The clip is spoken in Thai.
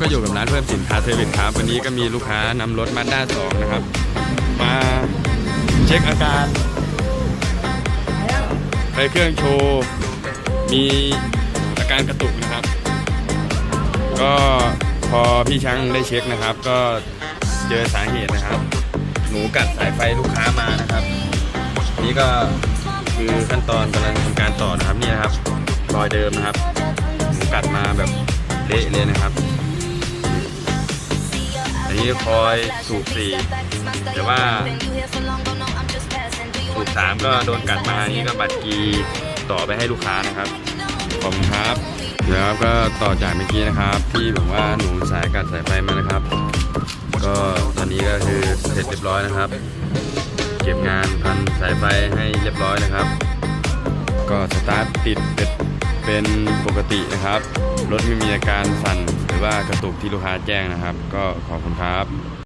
ก็อยู่กับร้านเพิ่มสินค้าเทอร์วิสครับ วันนี้ก็มีลูกค้านำรถมาด้าสองนะครับ มาเช็คอาการไฟเครื่องโชว์มีอาการกระตุกนะครับ ก็พอพี่ช้างได้เช็คนะครับ ก็เจอสาเหตุนะครับ หนูกัดสายไฟลูกค้ามานะครับ นี่ก็คือขั้นตอนกำลังทำการต่อนะครับนี่นะครับรอยเดิมนะครับหนูกัดมาแบบเละเลยนะครับ นี้คอยสูบสี่แต่ว่าสูบสามก็โดนกัดมานี่ก็บัตรกีต่อไปให้ลูกค้านะครับขอบคุณครับเดี๋ยวก็ต่อจากเมื่อกี้นะครับ ที่แบบว่าหนูสายกัดสายไฟมานะครับ ก็ตอนนี้ก็คือเสร็จเรียบร้อยนะครับ เก็บงานพันสายไฟให้เรียบร้อยนะครับ ก็สตาร์ทติดเป็นปกตินะครับรถไม่มีอาการสั่น ว่ากระตุกที่ลูกค้าแจ้งนะครับ ก็ขอบคุณครับ